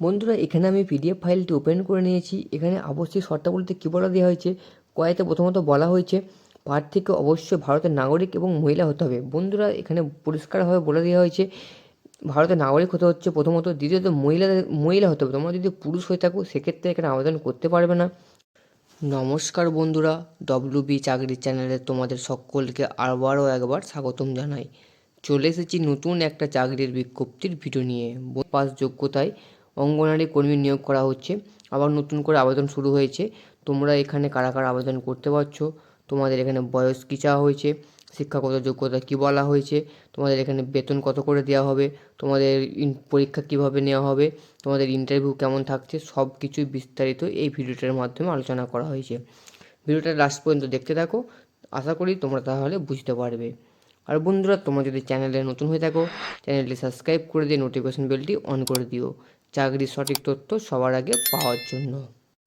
বন্ধুরা, এখানে আমি পিডিএফ ফাইলটি ওপেন করে নিয়েছি। এখানে আবশ্যিক শর্তাবলীতে কী বলা দেওয়া হয়েছে, কয়েতে প্রথমত বলা হয়েছে প্রার্থীকে অবশ্যই ভারতের নাগরিক এবং মহিলা হতে হবে। বন্ধুরা, এখানে পরিষ্কারভাবে বলে দেওয়া হয়েছে, ভারতের নাগরিক হতে হচ্ছে প্রথমত দ্বিতীয়ত মহিলাদের, মহিলা হতে হবে। তোমরা যদি পুরুষ হয়ে থাকো, সেক্ষেত্রে এখানে আবেদন করতে পারবে না। নমস্কার বন্ধুরা ডব্লিউ বি চাকরির চ্যানেলে তোমাদের সকলকে আবারও একবার স্বাগতম জানাই। চলে এসেছি নতুন একটা চাকরির বিজ্ঞপ্তির ভিডিও নিয়ে। পাস যোগ্যতায় অঙ্গনারী কর্মী নিয়োগ করা হচ্ছে। আবার নতুন করে আবেদন শুরু হয়েছে। তোমরা এখানে কারা কারা আবেদন করতে পারছ? তোমাদের এখানে বয়স কী চাওয়া হয়েছে? শিক্ষাগত যোগ্যতা কী বলা হয়েছে? তোমাদের এখানে বেতন কত করে দেওয়া হবে? তোমাদের পরীক্ষা কীভাবে নেওয়া হবে? তোমাদের ইন্টারভিউ কেমন থাকছে? সব কিছুই বিস্তারিত এই ভিডিওটার মাধ্যমে আলোচনা করা হয়েছে। ভিডিওটা লাস্ট পর্যন্ত দেখতে থাকো। আশা করি তোমরা তাহলে বুঝতে পারবে। আর বন্ধুরা, তোমরা যদি চ্যানেলে নতুন হয়ে থাকো, চ্যানেলটি সাবস্ক্রাইব করে দিয়ে নোটিফিকেশন বেলটি অন করে দিও। চাকরির সঠিক তথ্য সবার আগে পাওয়ার জন্য।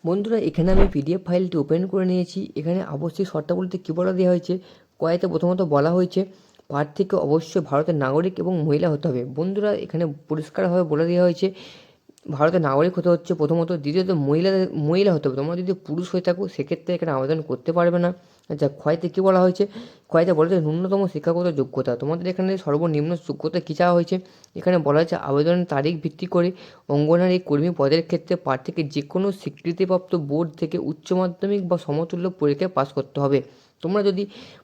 বন্ধুরা, এখানে আমি পিডিএফ ফাইলটি ওপেন করে নিয়েছি। এখানে আবশ্যিক শর্তাবলীতে কী বলা দেওয়া হয়েছে, কয়েতে প্রথমত বলা হয়েছে প্রার্থীকে অবশ্যই ভারতের নাগরিক এবং মহিলা হতে হবে। বন্ধুরা, এখানে পরিষ্কারভাবে বলে দেওয়া হয়েছে ভারতের নাগরিক হতে হচ্ছে প্রথমত দ্বিতীয়ত মহিলাদের, মহিলা হতে হবে। তোমরা যদি পুরুষ হয়ে থাকো, সেক্ষেত্রে এখানে আবেদন করতে পারবে না। আচ্ছা ক্ষয়তে কী বলা হয়েছে? ক্ষয়তে বলা হয়েছে ন্যূনতম শিক্ষাগত যোগ্যতা। তোমাদের এখানে সর্বনিম্ন যোগ্যতা কী চাওয়া হয়েছে? এখানে বলা হয়েছে আবেদনের তারিখ ভিত্তি করে অঙ্গনারী কর্মী পদের ক্ষেত্রে প্রার্থীকে যে কোনো স্বীকৃতিপ্রাপ্ত বোর্ড থেকে উচ্চ মাধ্যমিক বা সমতুল্য পরীক্ষায় পাস করতে হবে। তোমরা যদি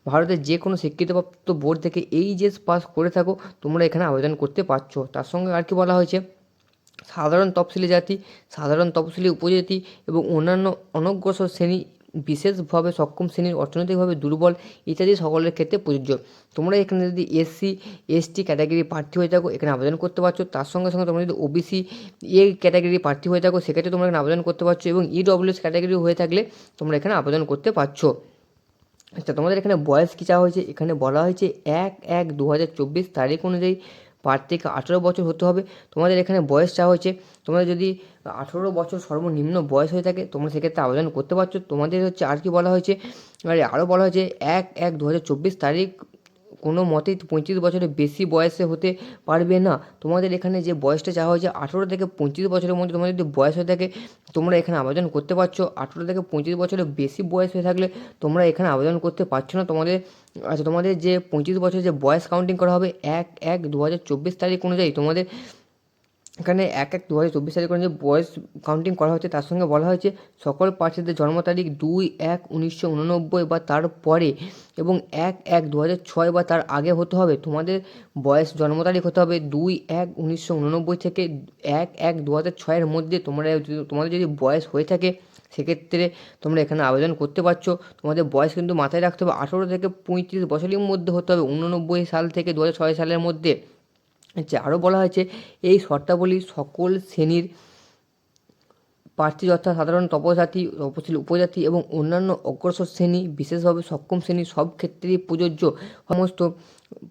ভারতের যে কোনো স্বীকৃতিপ্রাপ্ত বোর্ড থেকে এইচএস পাস করে থাকো, তোমরা এখানে আবেদন করতে পারছ। তার সঙ্গে আর কি বলা হয়েছে? সাধারণ তফসিলি জাতি, সাধারণ তফসিলি উপজাতি এবং অন্যান্য অনগ্রসর শ্রেণি বিশেষভাবে সক্ষম শ্রেণির অর্থনৈতিকভাবে দুর্বল ইত্যাদি সকলের ক্ষেত্রে প্রযোজ্য। তোমরা এখানে যদি এসসি এসটি ক্যাটাগরি প্রার্থী হয়ে থাকো, এখানে আবেদন করতে পারছ। তার সঙ্গে সঙ্গে তোমরা যদি ওবিসি এ ক্যাটাগরি প্রার্থী হয়ে থাকো, সেক্ষেত্রে তোমরা এখানে আবেদন করতে পারছ এবং ইডব্লিউএস ক্যাটাগরি হয়ে থাকলে তোমরা এখানে আবেদন করতে পারছ। আচ্ছা তোমাদের এখানে বয়স কী চাওয়া হয়েছে? এখানে বলা হয়েছে এক এক দু হাজার চব্বিশ তারিখ অনুযায়ী প্রার্থীকে আঠেরো বছর হতে হবে। তোমাদের এখানে বয়স চাওয়া হয়েছে, তোমাদের যদি আঠেরো বছর সর্বনিম্ন বয়স হয়ে থাকে, তোমরা সেক্ষেত্রে আবেদন করতে পারছ। তোমাদের হচ্ছে আর কি বলা হয়েছে, আর আরও বলা হয়েছে, এক এক দু হাজার চব্বিশ তারিখ কোনো মতেই পঁয়ত্রিশ বছরের বেশি বয়সে হতে পারবে না। তোমাদের এখানে যে বয়সটা চাওয়া হয়েছে আঠেরো থেকে পঁয়ত্রিশ বছরের মধ্যে তোমাদের যদি বয়স হয়ে থাকে, তোমরা এখানে আবেদন করতে পারছ। আঠেরো থেকে পঁয়ত্রিশ বছরের বেশি বয়স হয়ে থাকলে তোমরা এখানে আবেদন করতে পারছ না। তোমাদের আচ্ছা তোমাদের যে পঁয়ত্রিশ বছরের যে বয়স কাউন্টিং করা হবে, এক এক দু হাজার চব্বিশ তারিখ অনুযায়ী তোমাদের এখানে এক এক দু হাজার চব্বিশ তারিখ যে বয়স কাউন্টিং করা হয়েছে, তার সঙ্গে বলা হয়েছে সকল প্রার্থীদের জন্ম তারিখ দুই এক উনিশশো উননব্বই বা তার পরে এবং এক এক দু হাজার ছয় বা তার আগে হতে হবে। তোমাদের বয়স জন্ম তারিখ হতে হবে দুই এক উনিশশো উননব্বই থেকে এক এক দু হাজার ছয়ের মধ্যে। তোমরা তোমাদের যদি বয়স হয়ে থাকে, সেক্ষেত্রে তোমরা এখানে আবেদন করতে পারছ। তোমাদের বয়স কিন্তু মাথায় রাখতে হবে। আঠেরো থেকে পঁয়ত্রিশ বছরের মধ্যে হতে হবে, উননব্বই সাল থেকে দু হাজার ছয় সালের মধ্যে। আচ্ছা আরও বলা হয়েছে, এই শর্তাবলী সকল শ্রেণির প্রার্থী যথা সাধারণ তপজাতি তপশিলি উপজাতি এবং অন্যান্য অগ্রসর শ্রেণি, বিশেষভাবে সক্ষম শ্রেণি, সব ক্ষেত্রেই প্রযোজ্য। সমস্ত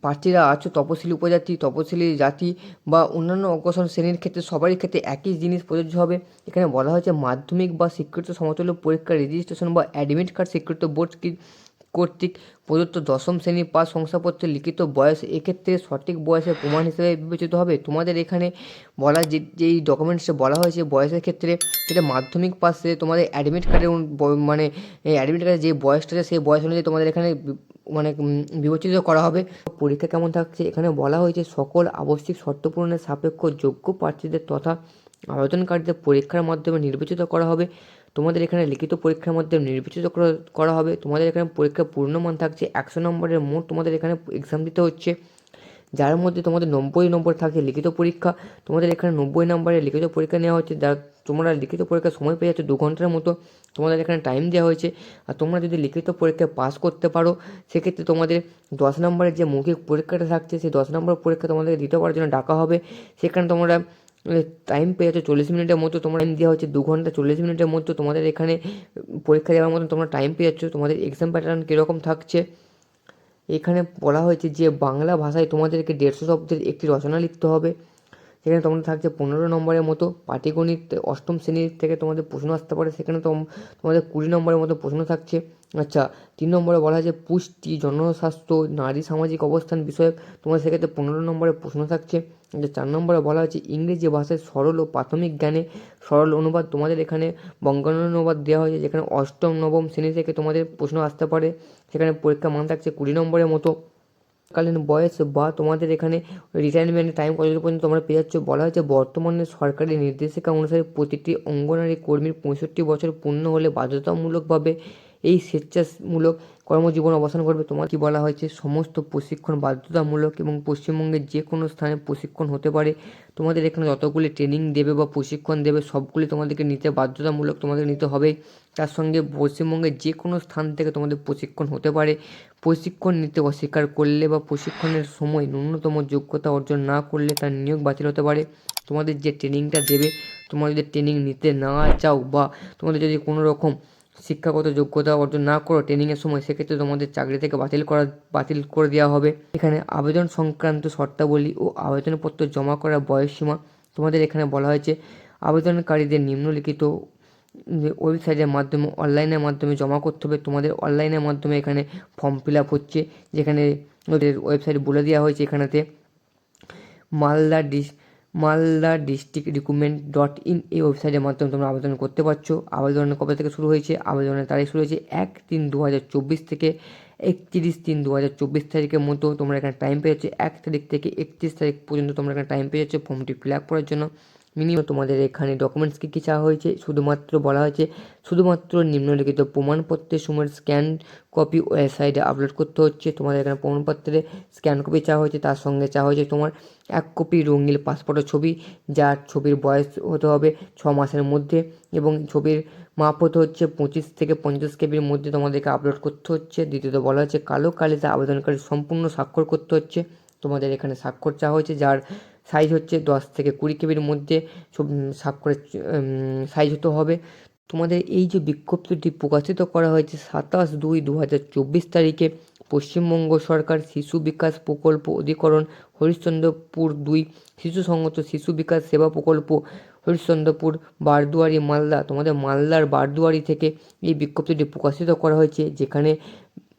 প্রার্থীরা আছে, তপশিলি উপজাতি, তপশিলি জাতি বা অন্যান্য অগ্রসর শ্রেণির ক্ষেত্রে সবারই ক্ষেত্রে একই জিনিস প্রযোজ্য হবে। এখানে বলা হয়েছে, মাধ্যমিক বা স্বীকৃত সমতুল্য পরীক্ষা রেজিস্ট্রেশন বা অ্যাডমিট কার্ড স্বীকৃত বোর্ড কর্তৃক প্রদত্ত দশম শ্রেণি পাস শংসাপত্রে লিখিত বয়স এক্ষেত্রে সঠিক বয়সের প্রমাণ হিসেবে বিবেচিত হবে। তোমাদের এখানে বলা যে যেই ডকুমেন্টসে বলা হয়েছে বয়সের ক্ষেত্রে সেটা মাধ্যমিক পাশে তোমাদের অ্যাডমিট কার্ডের মানে অ্যাডমিট কার্ডে যে বয়সটা আছে, সেই বয়স অনুযায়ী তোমাদের এখানে মানে বিবেচিত করা হবে। পরীক্ষা কেমন থাকছে? এখানে বলা হয়েছে সকল আবশ্যিক শর্ত পূরণের সাপেক্ষ যোগ্য প্রার্থীদের তথা আবেদনকারীদের পরীক্ষার মাধ্যমে নির্বাচিত করা হবে। তোমাদের এখানে লিখিত পরীক্ষার মাধ্যমে নির্বাচিত করা- হবে। তোমাদের এখানে পরীক্ষার পূর্ণমান থাকছে একশো নম্বরের মোট তোমাদের এখানে এক্সাম দিতে হচ্ছে। যার মধ্যে তোমাদের নব্বই নম্বর থাকছে লিখিত পরীক্ষা। তোমাদের এখানে নব্বই নম্বরের লিখিত পরীক্ষা নেওয়া হচ্ছে। যা তোমরা লিখিত পরীক্ষার সময় পেয়ে যাচ্ছ দু ঘণ্টার মতো। তোমাদের এখানে টাইম দেওয়া হয়েছে। আর তোমরা যদি লিখিত পরীক্ষায় পাস করতে পারো, সেক্ষেত্রে তোমাদের দশ নম্বরের যে মৌখিক পরীক্ষাটা থাকছে, সেই দশ নম্বর পরীক্ষা তোমাদেরকে দিতে পারার জন্য ডাকা হবে। সেখানে তোমরা টাইম পেয়ে যাচ্ছ চল্লিশ মিনিটের মতো তোমার টাইম দেওয়া হচ্ছে দু ঘণ্টা চল্লিশ মিনিটের মধ্যে তোমাদের এখানে পরীক্ষা দেওয়ার মতো তোমরা টাইম পেয়ে যাচ্ছ। তোমাদের এক্সাম প্যাটার্ন কীরকম থাকছে? এখানে বলা হয়েছে যে বাংলা ভাষায় তোমাদেরকে দেড়শো শব্দের একটি রচনা লিখতে হবে। সেখানে তোমাদের থাকছে পনেরো নম্বরের মতো পাটিগণিত অষ্টম শ্রেণির থেকে তোমাদের প্রশ্ন আসতে পারে। সেখানে তোম- তোমাদের কুড়ি নম্বরের মতো প্রশ্ন থাকছে। আচ্ছা তিন নম্বরে বলা হয় যে পুষ্টি, জনস্বাস্থ্য, নারী সামাজিক অবস্থান বিষয়ক তোমার সেক্ষেত্রে পনেরো নম্বরের প্রশ্ন থাকছে। যে চার নম্বরে বলা হয়েছে ইংরেজি ভাষায় সরল ও প্রাথমিক জ্ঞানে সরল অনুবাদ তোমাদের এখানে বঙ্গানু অনুবাদ দেওয়া হয়েছে, যেখানে অষ্টম, নবম শ্রেণি থেকে তোমাদের প্রশ্ন আসতে পারে। সেখানে পরীক্ষা মান থাকছে কুড়ি নম্বরের মতো। কালীন বয়স বা তোমাদের এখানে রিটায়ারমেন্টের টাইম কত পর্যন্ত তোমরা পেয়ে যাচ্ছ বলা হয়েছে বর্তমানে সরকারি নির্দেশিকা অনুসারে প্রতিটি অঙ্গনারী কর্মীর পঁয়ষট্টি বছর পূর্ণ হলে বাধ্যতামূলকভাবে এই স্বেচ্ছামূলক কর্মজীবন অবসান করবে তোমার কি বলা হয়েছে? সমস্ত প্রশিক্ষণ বাধ্যতামূলক এবং পশ্চিমবঙ্গের যে কোনো স্থানে প্রশিক্ষণ হতে পারে। তোমাদের এখানে যতগুলি ট্রেনিং দেবে বা প্রশিক্ষণ দেবে, সবগুলি তোমাদেরকে নিতে বাধ্যতামূলক তোমাদের নিতে হবে। তার সঙ্গে পশ্চিমবঙ্গের যে কোনো স্থান থেকে তোমাদের প্রশিক্ষণ হতে পারে। প্রশিক্ষণ নিতে অস্বীকার করলে বা প্রশিক্ষণের সময় ন্যূনতম যোগ্যতা অর্জন না করলে তার নিয়োগ বাতিল হতে পারে। তোমাদের যে ট্রেনিংটা দেবে তোমরা যদি ট্রেনিং নিতে না চাও বা তোমাদের যদি কোনো রকম শিক্ষাগত যোগ্যতা অর্জন না করো ট্রেনিংয়ের সময় সেক্ষেত্রে তোমাদের চাকরি থেকে বাতিল করা, বাতিল করে দেওয়া হবে। এখানে আবেদন সংক্রান্ত শর্তাবলী ও আবেদনপত্র জমা করার বয়সসীমা তোমাদের এখানে বলা হয়েছে। আবেদনকারীদের নিম্নলিখিত ওয়েবসাইটের মাধ্যমে, অনলাইনের মাধ্যমে জমা করতে হবে। তোমাদের অনলাইনের মাধ্যমে এখানে ফর্ম ফিল আপ হচ্ছে। যেখানে ওদের ওয়েবসাইট বলে দেওয়া হয়েছে এখানেতে, Malda dish Malda district recruitment dot in এই ওয়েবসাইটের মাধ্যমে তোমরা আবেদন করতে পারছ। আবেদনের কবে থেকে শুরু হয়েছে? আবেদনের তারিখ শুরু হয়েছে এক তিন দু হাজার চব্বিশ থেকে একত্রিশ তিন দু হাজার চব্বিশ তারিখের মতো তোমরা এখানে টাইম পেয়ে যাচ্ছ এক তারিখ থেকে একত্রিশ তারিখ পর্যন্ত তোমরা এখানে টাইম পেয়ে যাচ্ছ ফর্মটি ফিল আপ করার জন্য। মিনিমাম তোমাদের এখানে ডকুমেন্টস কী কী চাওয়া হয়েছে? শুধুমাত্র বলা হয়েছে, শুধুমাত্র নিম্নলিখিত প্রমাণপত্রের সময় স্ক্যান কপি ওয়েবসাইটে আপলোড করতে হচ্ছে। তোমাদের এখানে প্রমাণপত্রে স্ক্যান কপি চাওয়া হয়েছে, তার সঙ্গে চাওয়া হয়েছে তোমার এক কপি রঙিন পাসপোর্টের ছবি, যার ছবির বয়স হতে হবে ছ মাসের মধ্যে এবং ছবির মাপ হতে হচ্ছে পঁচিশ থেকে পঞ্চাশ কেবির মধ্যে তোমাদেরকে আপলোড করতে হচ্ছে। দ্বিতীয়ত বলা হচ্ছে কালো কালিতে আবেদনকারী সম্পূর্ণ স্বাক্ষর করতে হচ্ছে। তোমাদের এখানে স্বাক্ষর চাওয়া হয়েছে, যার সাইজ হচ্ছে দশ থেকে কুড়ি কেবির মধ্যে ছবি স্বাক্ষরের সাইজ হতে হবে। তোমাদের এই যে বিজ্ঞপ্তিটি প্রকাশিত করা হয়েছে সাতাশ দুই দু হাজার চব্বিশ তারিখে, পশ্চিমবঙ্গ সরকার শিশু বিকাশ প্রকল্প অধিকরণ, হরিশ্চন্দ্রপুর দুই, শিশু সংগত শিশু বিকাশ সেবা প্রকল্প, হরিশ্চন্দ্রপুর, বারদুয়ারি, মালদা। তোমাদের মালদার বারদুয়ারি থেকে এই বিজ্ঞপ্তিটি প্রকাশিত করা হয়েছে, যেখানে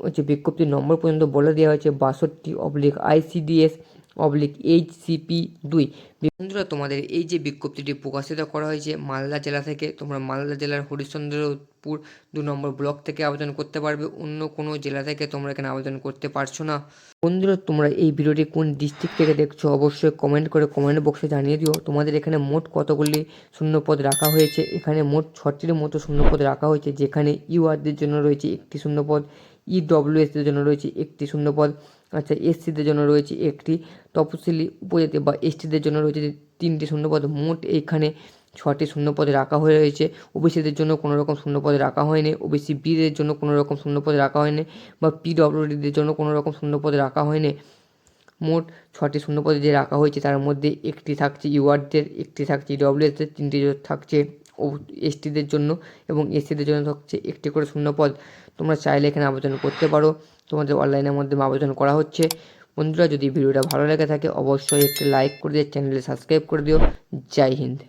হচ্ছে বিজ্ঞপ্তির নম্বর পর্যন্ত বলে দেওয়া হয়েছে, বাষট্টি অবলিক আইসিডিএস অবলিক এইচসিপি দুই বন্ধুরা, তোমাদের এই যে বিজ্ঞপ্তিটি প্রকাশিত করা হয়েছে মালদা জেলা থেকে, তোমরা মালদা জেলার হরিশ্চন্দ্রপুর দু নম্বর ব্লক থেকে আবেদন করতে পারবে, অন্য কোনো জেলা থেকে তোমরা এখানে আবেদন করতে পারছ না। বন্ধুরা, তোমরা এই ভিডিওটি কোন ডিস্ট্রিক্ট থেকে দেখছ অবশ্যই কমেন্ট করে কমেন্ট বক্সে জানিয়ে দিও। তোমাদের এখানে মোট কতগুলি শূন্যপদ রাখা হয়েছে? এখানে মোট ছটির মতো শূন্যপদ রাখা হয়েছে, যেখানে ইউআরদের জন্য রয়েছে একটি শূন্যপদ ইডব্লিউএসদের জন্য রয়েছে একটি শূন্যপদ আচ্ছা এসসিদের জন্য রয়েছে একটি তপশিলি উপজাতি বা এসটিদের জন্য রয়েছে তিনটি শূন্যপদ। মোট এইখানে ছটি শূন্যপদে রাখা হয়ে রয়েছে। ওবিসিদের জন্য কোনো রকম শূন্যপদে রাখা হয়নি। ওবিসি বিদের জন্য কোনো রকম শূন্যপদে রাখা হয়নি বা পিডব্লিউডিদের জন্য কোনো রকম শূন্যপদে রাখা হয়নি। মোট ছটি শূন্যপদে যে রাখা হয়েছে, তার মধ্যে একটি থাকছে ইউআরদের একটি থাকছে ডব্লিউএসদের তিনটি থাকছে এসটিদের জন্য এবং এসসিদের জন্য থাকছে একটি করে শূন্য পদ তোমরা চাইলে এখানে আবেদন করতে পারো। তোমাদের অনলাইনের মাধ্যমে আবেদন করা হচ্ছে। বন্ধুরা, যদি ভিডিওটা ভালো লেগে থাকে, অবশ্যই একটি লাইক করে দিও চ্যানেলে সাবস্ক্রাইব করে দিও। জয় হিন্দ।